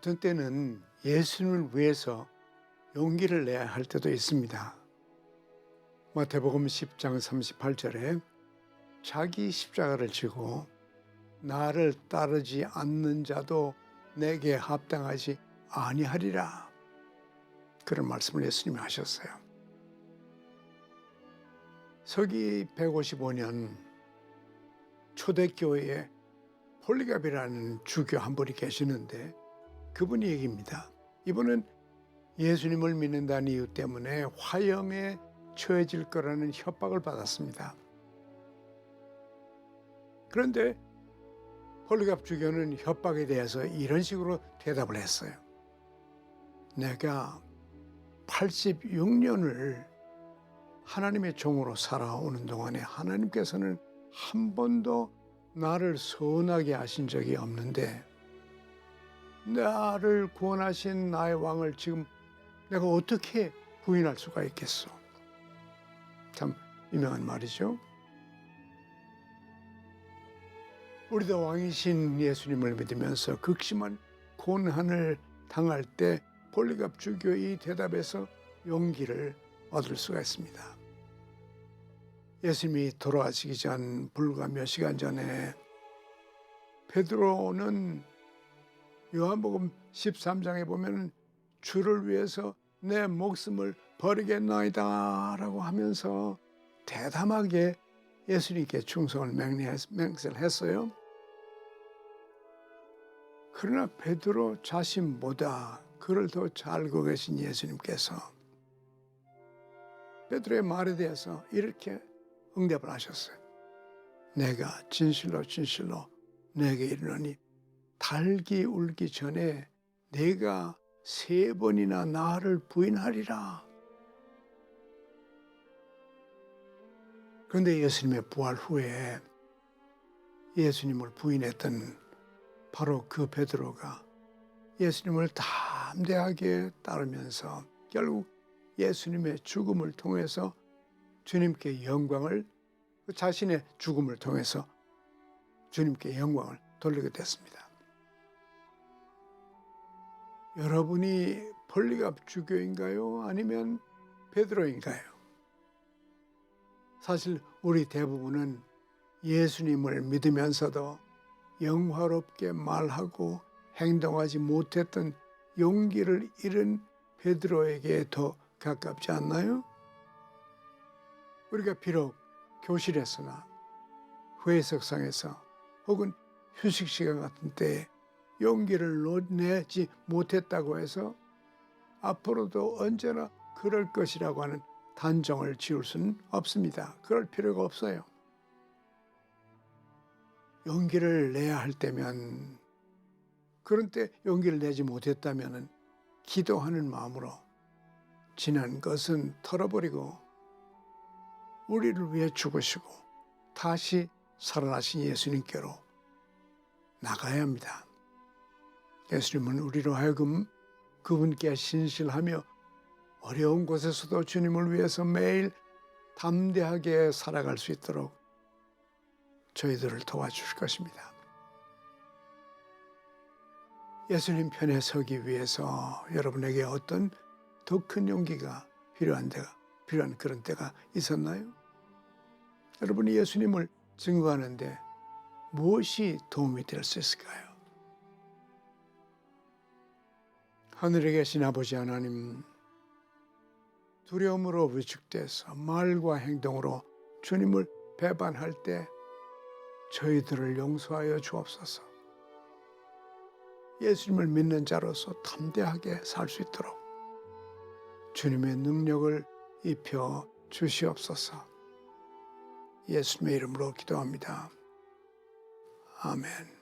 어떤 때는 예수님을 위해서 용기를 내야 할 때도 있습니다. 마태복음 10장 38절에 자기 십자가를 지고 나를 따르지 않는 자도 내게 합당하지 아니하리라. 그런 말씀을 예수님이 하셨어요. 서기 155년 초대교회에 폴리갑이라는 주교 한 분이 계시는데 그분이 얘기입니다. 이분은 예수님을 믿는다는 이유 때문에 화형에 처해질 거라는 협박을 받았습니다. 그런데 폴리갑 주교는 협박에 대해서 이런 식으로 대답을 했어요. 내가 86년을 하나님의 종으로 살아오는 동안에 하나님께서는 한 번도 나를 선하게 하신 적이 없는데 나를 구원하신 나의 왕을 지금 내가 어떻게 부인할 수가 있겠어? 참 유명한 말이죠. 우리도 왕이신 예수님을 믿으면서 극심한 고난을 당할 때 폴리갑 주교의 대답에서 용기를 얻을 수가 있습니다. 예수님이 돌아가시기 전 불과 몇 시간 전에 베드로는 요한복음 13장에 보면 주를 위해서 내 목숨을 버리겠나이다라고 하면서 대담하게 예수님께 충성을 맹세했어요. 그러나 베드로 자신보다 그를 더 잘 알고 계신 예수님께서 베드로의 말에 대해서 이렇게 응답을 하셨어요. 내가 진실로 진실로 내게 이르노니 달기 울기 전에 내가 세 번이나 나를 부인하리라. 그런데 예수님의 부활 후에 예수님을 부인했던 바로 그 베드로가 예수님을 담대하게 따르면서 결국 예수님의 죽음을 통해서 주님께 영광을 자신의 죽음을 통해서 주님께 영광을 돌리게 됐습니다. 여러분이 폴리갑 주교인가요? 아니면 베드로인가요? 사실 우리 대부분은 예수님을 믿으면서도 영화롭게 말하고 행동하지 못했던 용기를 잃은 베드로에게 더 가깝지 않나요? 우리가 비록 교실에서나 회석상에서 혹은 휴식 시간 같은 때에 용기를 내지 못했다고 해서 앞으로도 언제나 그럴 것이라고 하는 단정을 지울 수는 없습니다. 그럴 필요가 없어요. 용기를 내야 할 때면 그런 때 용기를 내지 못했다면 기도하는 마음으로 지난 것은 털어버리고 우리를 위해 죽으시고 다시 살아나신 예수님께로 나가야 합니다. 예수님은 우리로 하여금 그분께 신실하며 어려운 곳에서도 주님을 위해서 매일 담대하게 살아갈 수 있도록 저희들을 도와주실 것입니다. 예수님 편에 서기 위해서 여러분에게 어떤 더 큰 용기가 필요한 때가 필요한 그런 때가 있었나요? 여러분이 예수님을 증거하는데 무엇이 도움이 될 수 있을까요? 하늘에 계신 아버지 하나님, 두려움으로 위축돼서 말과 행동으로 주님을 배반할 때 저희들을 용서하여 주옵소서. 예수님을 믿는 자로서 담대하게 살 수 있도록 주님의 능력을 입혀 주시옵소서. 예수님의 이름으로 기도합니다. 아멘.